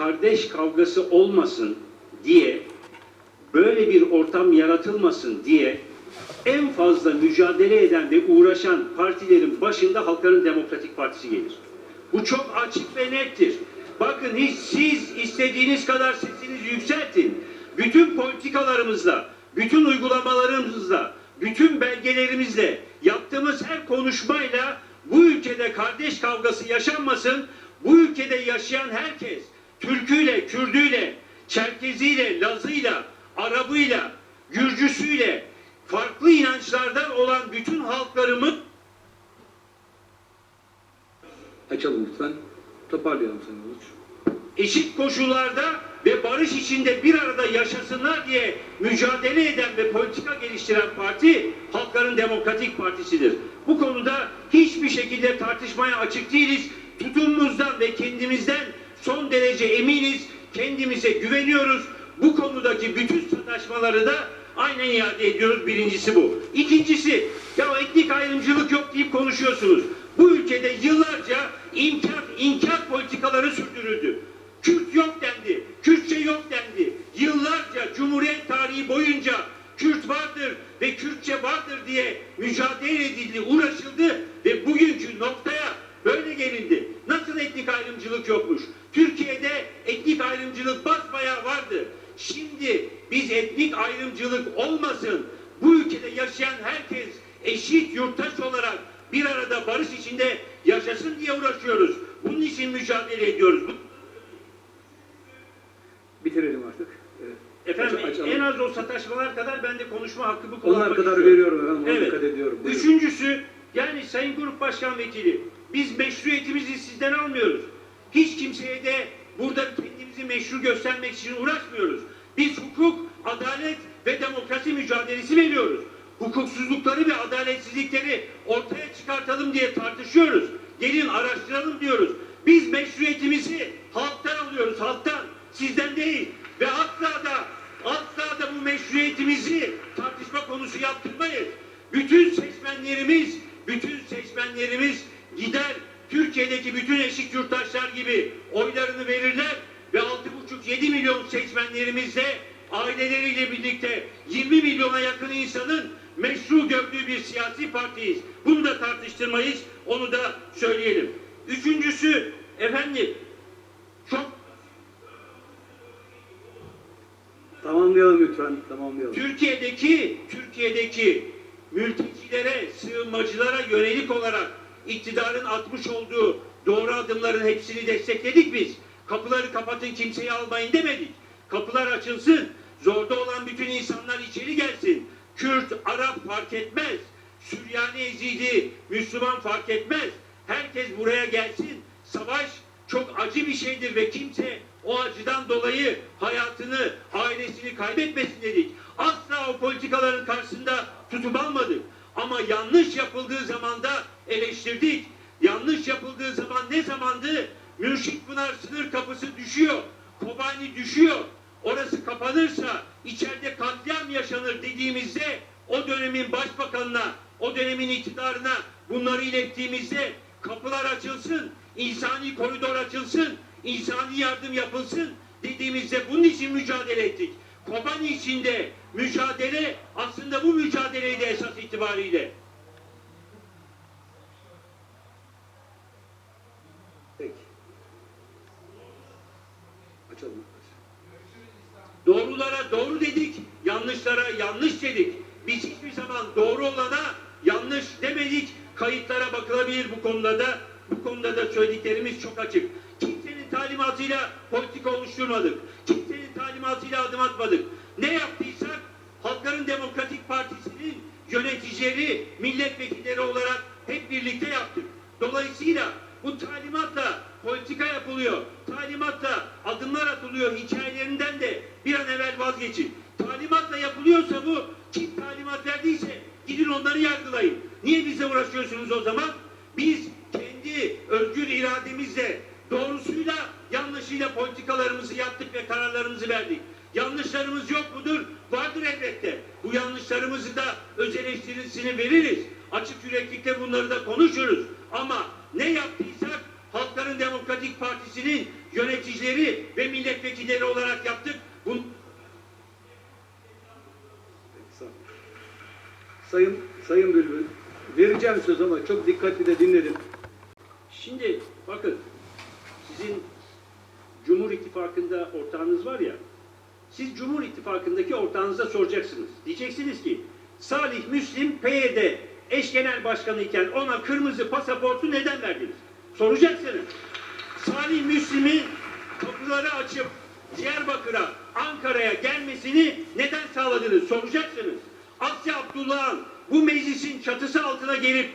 kardeş kavgası olmasın diye böyle bir ortam yaratılmasın diye en fazla mücadele eden ve uğraşan partilerin başında Halkların Demokratik Partisi gelir. Bu çok açık ve nettir. Bakın hiç siz istediğiniz kadar sesinizi yükseltin. Bütün politikalarımızla, bütün uygulamalarımızla, bütün belgelerimizle, yaptığımız her konuşmayla bu ülkede kardeş kavgası yaşanmasın. Bu ülkede yaşayan herkes Türküyle, Kürdüyle, Çerkeziyle, Lazıyla, Arabıyla, Gürcüsüyle, farklı inançlardan olan bütün halklarımız Açalım lütfen. Toparlayalım Sayın Uluç. eşit koşullarda ve barış içinde bir arada yaşasınlar diye mücadele eden ve politika geliştiren parti Halkların Demokratik Partisi'dir. Bu konuda hiçbir şekilde tartışmaya açık değiliz. Tutumumuzdan ve kendimizden son derece eminiz. Kendimize güveniyoruz. Bu konudaki bütün sataşmaları da aynen iade ediyoruz. Birincisi bu. İkincisi, ya etnik ayrımcılık yok deyip konuşuyorsunuz. Bu ülkede yıllarca inkar, inkar politikaları sürdürüldü. Kürt yok dendi, Kürtçe yok dendi. Yıllarca Cumhuriyet tarihi boyunca Kürt vardır ve Kürtçe vardır diye mücadele edildi, uğraşıldı ve bugünkü noktaya gelindi. Nasıl etnik ayrımcılık yokmuş? Türkiye'de etnik ayrımcılık basbayağı vardı. Şimdi biz etnik ayrımcılık olmasın, bu ülkede yaşayan herkes eşit yurttaş olarak bir arada barış içinde yaşasın diye uğraşıyoruz. Bunun için mücadele ediyoruz. Bitirelim artık. Evet. Efendim Aç- açalım. en az o sataşmalar kadar ben de konuşma hakkımı Onlar kullanmak kadar istiyorum. veriyorum efendim. Evet. dikkat ediyorum. Buyurun. Üçüncüsü yani Sayın Grup Başkan Vekili biz meşruiyetimizi sizden almıyoruz. Hiç kimseye de burada kendimizi meşru göstermek için uğraşmıyoruz. Biz hukuk, adalet ve demokrasi mücadelesi veriyoruz. Hukuksuzlukları ve adaletsizlikleri ortaya çıkartalım diye tartışıyoruz. Gelin araştıralım diyoruz. Biz meşruiyetimizi halktan alıyoruz, halktan, sizden değil. Ve asla da asla da bu meşruiyetimizi tartışma konusu yaptırmayız. Bütün seçmenlerimiz, bütün seçmenlerimiz gider Türkiye'deki bütün eşit yurttaşlar gibi oylarını verirler ve 6,5-7 milyon seçmenlerimizle aileleriyle birlikte 20 milyona yakın insanın meşru gördüğü bir siyasi partiyiz. Bunu da tartıştırmayız, onu da söyleyelim. Üçüncüsü, efendim, çok Tamamlayalım lütfen. Tamamlayalım. Türkiye'deki Türkiye'deki mültecilere, sığınmacılara yönelik olarak iktidarın atmış olduğu doğru adımların hepsini destekledik biz. Kapıları kapatın kimseyi almayın demedik. Kapılar açılsın. Zorda olan bütün insanlar içeri gelsin. Kürt, Arap fark etmez. Süryani, Ezidi, Müslüman fark etmez. Herkes buraya gelsin. Savaş çok acı bir şeydir ve kimse o acıdan dolayı hayatını, ailesini kaybetmesin dedik. Asla o politikaların karşısında tutup almadık. Ama yanlış yapıldığı zaman da eleştirdik. Yanlış yapıldığı zaman ne zamandı? Mürşit Pınar sınır kapısı düşüyor. Kobani düşüyor. Orası kapanırsa içeride katliam yaşanır dediğimizde o dönemin başbakanına, o dönemin iktidarına bunları ilettiğimizde kapılar açılsın, insani koridor açılsın, insani yardım yapılsın dediğimizde bunun için mücadele ettik. Kobani içinde mücadele aslında bu mücadeleydi esas itibariyle. Peki. Açalım. Doğrulara doğru dedik, yanlışlara yanlış dedik. Biz hiçbir zaman doğru olana yanlış demedik. Kayıtlara bakılabilir bu konuda da. Bu konuda da söylediklerimiz çok açık. Talimatıyla politika oluşturmadık. Kimsenin talimatıyla adım atmadık. Ne yaptıysak Halkların Demokratik Partisi'nin yöneticileri, milletvekilleri olarak hep birlikte yaptık. Dolayısıyla bu talimatla politika yapılıyor. Talimatla adımlar atılıyor hikayelerinden de bir an evvel vazgeçin. Kararlarımızı verdik. Yanlışlarımız yok mudur? Vardır elbette. Bu yanlışlarımızı da öz eleştirisini veririz. Açık yüreklikte bunları da konuşuruz. Ama ne yaptıysak Halkların Demokratik Partisi'nin yöneticileri ve milletvekilleri olarak yaptık. Olun. Sayın, Sayın Bülbül, vereceğim söz ama çok dikkatli de dinledim. Şimdi bakın sizin Cumhur İttifakı'nda ortağınız var ya siz Cumhur İttifakı'ndaki ortağınıza soracaksınız. Diyeceksiniz ki Salih Müslim PYD eş genel başkanı iken ona kırmızı pasaportu neden verdiniz? Soracaksınız. Salih Müslim'in kapıları açıp Diyarbakır'a, Ankara'ya gelmesini neden sağladınız? Soracaksınız. Asya Abdullah'ın bu meclisin çatısı altına gelip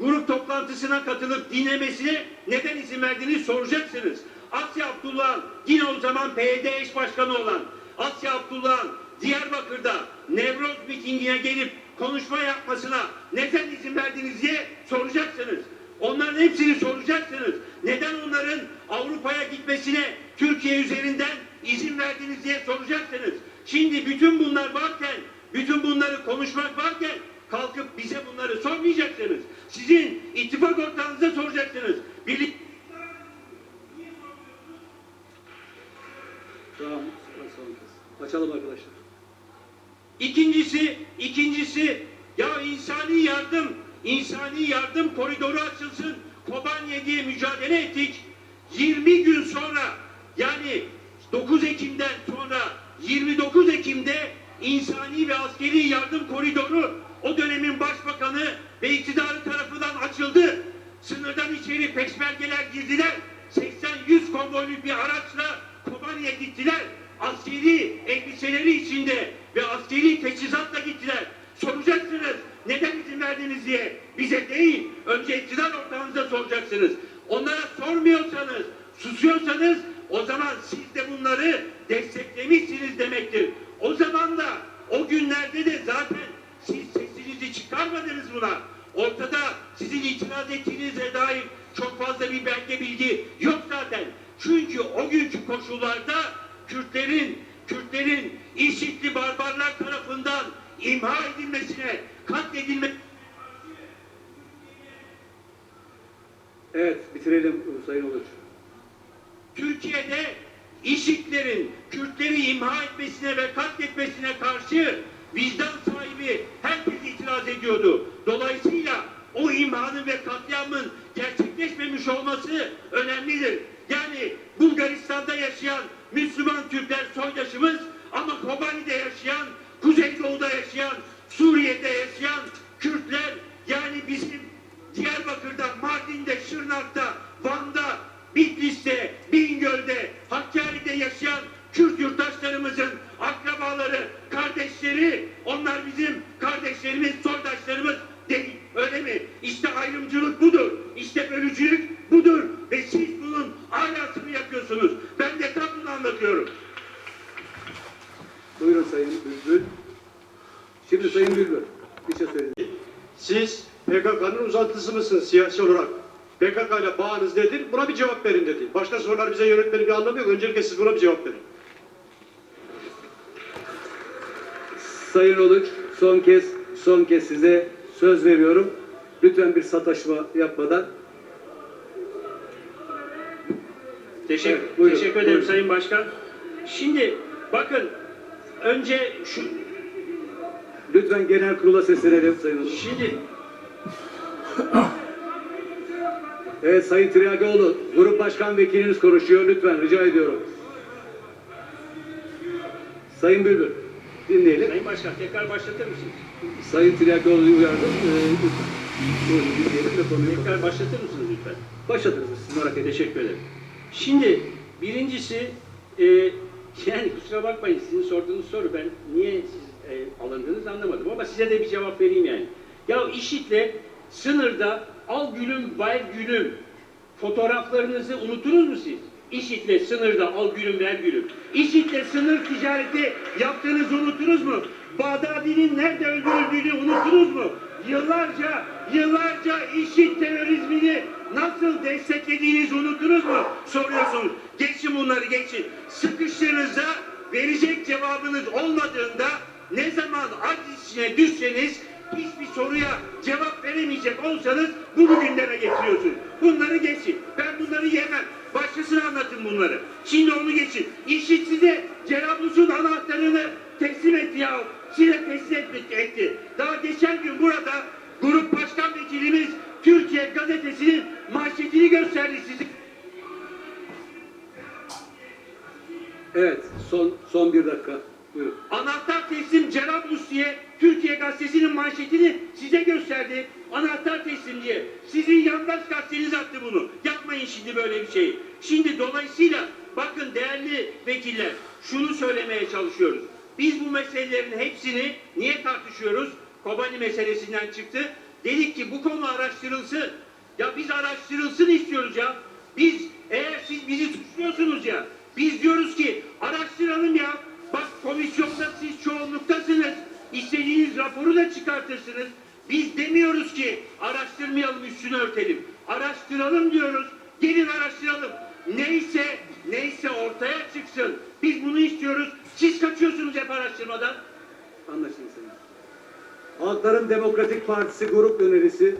grup toplantısına katılıp dinlemesine neden izin verdiniz soracaksınız. Asya Abdullah'ın yine o zaman PYD eş başkanı olan Asya Abdullah'ın Diyarbakır'da Nevroz mitingine gelip konuşma yapmasına neden izin verdiniz diye soracaksınız. Onların hepsini soracaksınız. Neden onların Avrupa'ya gitmesine Türkiye üzerinden izin verdiniz diye soracaksınız. Şimdi bütün bunlar varken, bütün bunları konuşmak varken kalkıp bize bunları sormayacaksınız. Sizin ittifak ortağınıza soracaksınız. İkincisi, ikincisi ya insani yardım, insani yardım koridoru açılsın. Kobaniye diye mücadele ettik. 20 gün sonra yani 9 Ekim'den sonra 29 Ekim'de insani ve askeri yardım koridoru o dönemin başbakanı ve iktidarı tarafından açıldı. Sınırdan içeri peşmergeler girdiler. 80-100 konvoyluk bir araçla Kobani'ye gittiler. Askeri elbiseleri içinde ve askeri teçhizatla gittiler. Soracaksınız neden izin verdiniz diye. Bize değil, önce iktidar ortağınıza soracaksınız. Onlara sormuyorsanız, susuyorsanız o zaman siz de bunları desteklemişsiniz demektir. O zaman da o günlerde de zaten siz sesinizi çıkarmadınız buna. Ortada sizin itiraz ettiğinize dair çok fazla bir belge bilgi yok zaten. Çünkü o günkü koşullarda Kürtlerin, Kürtlerin işitli barbarlar tarafından imha edilmesine, katledilmesine Evet, bitirelim Sayın Uluç. Türkiye'de işitlerin Kürtleri imha etmesine ve katletmesine karşı vicdan sahibi herkes itiraz ediyordu. Dolayısıyla o imhanın ve katliamın gerçekleşmemiş olması önemlidir. Yani Bulgaristan'da yaşayan Müslüman Türkler soydaşımız ama Kobani'de yaşayan, Kuzeydoğu'da yaşayan, Suriye'de yaşayan Kürtler yani bizim Diyarbakır'da, Mardin'de, Şırnak'ta, Van'da, Bitlis'te, Bingöl'de, Hakkari'de yaşayan Kürt yurttaşlarımızın akrabaları, kardeşleri, onlar bizim kardeşlerimiz, soydaşlarımız değil. Öyle mi? İşte ayrımcılık budur. İşte bölücülük budur. Ve siz bunun alasını yapıyorsunuz. Ben de tam bunu anlatıyorum. Buyurun Sayın Bülbül. Şimdi Sayın Bülbül, bir şey söyleyin. Siz PKK'nın uzantısı mısınız siyasi olarak? PKK ile bağınız nedir? Buna bir cevap verin dedi. Başka sorular bize yönetmenin bir anlamı yok. Öncelikle siz buna bir cevap verin. Sayın Uluç, son kez, son kez size söz veriyorum. Lütfen bir sataşma yapmadan. Teşekkür, Evet, buyurun, teşekkür ederim buyurun. Sayın Başkan. Şimdi bakın önce şu Lütfen genel kurula seslenelim Sayın Uluç. şimdi Evet Sayın Tiryakioğlu, grup başkan vekiliniz konuşuyor. Lütfen rica ediyorum. Sayın Bülbül, dinleyelim. Sayın Başkan tekrar başlatır mısınız? Sayın Tiryakioğlu'yu uyardım. Ee, lütfen. Buyurun dinleyelim ve konuyu Tekrar başlatır mısınız lütfen? başlatırız. Siz merak etmeyin. Teşekkür ederim. Şimdi birincisi e, yani kusura bakmayın sizin sorduğunuz soru ben niye siz e, alındınız anlamadım ama size de bir cevap vereyim yani. Ya IŞİD'le sınırda al gülüm ver gülüm fotoğraflarınızı unutunuz mu siz? IŞİD'le sınırda al gülüm ver gülüm. IŞİD'le sınır ticareti yaptığınızı unutunuz mu? Bağdadi'nin nerede öldürüldüğünü unutunuz mu? Yıllarca, yıllarca IŞİD terörizmini nasıl desteklediğinizi unutunuz mu? Soruyorsunuz. Geçin bunları geçin. Sıkıştığınızda verecek cevabınız olmadığında ne zaman aciz içine düşseniz hiçbir soruya cevap veremeyecek olsanız bunu gündeme getiriyorsunuz. Bunları geçin. Ben bunları yemem. Başkasına anlatın bunları. Şimdi onu geçin. İşit size Cerablus'un anahtarını teslim etti ya. Size teslim etti, etti. Daha geçen gün burada grup başkan vekilimiz Türkiye gazetesinin gösterdi size. Evet, son son bir dakika. Buyurun. Anahtar teslim Cerablus diye Türkiye gazetesinin manşetini size gösterdi. Anahtar teslim diye. Sizin yandaş gazeteniz attı bunu. Yapmayın şimdi böyle bir şey. Şimdi dolayısıyla bakın değerli vekiller şunu söylemeye çalışıyoruz. Biz bu meselelerin hepsini niye tartışıyoruz? Kobani meselesinden çıktı. Dedik ki bu konu araştırılsın. Ya biz araştırılsın istiyoruz ya. Biz eğer siz bizi suçluyorsunuz ya. Biz diyoruz ki araştıralım ya. Bak komisyonda siz çoğunluktasınız. İstediğiniz raporu da çıkartırsınız. Biz demiyoruz ki araştırmayalım üstünü örtelim. Araştıralım diyoruz. Gelin araştıralım. Neyse neyse ortaya çıksın. Biz bunu istiyoruz. Siz kaçıyorsunuz hep araştırmadan. Anlaşıldı sayın. Halkların Demokratik Partisi grup önerisi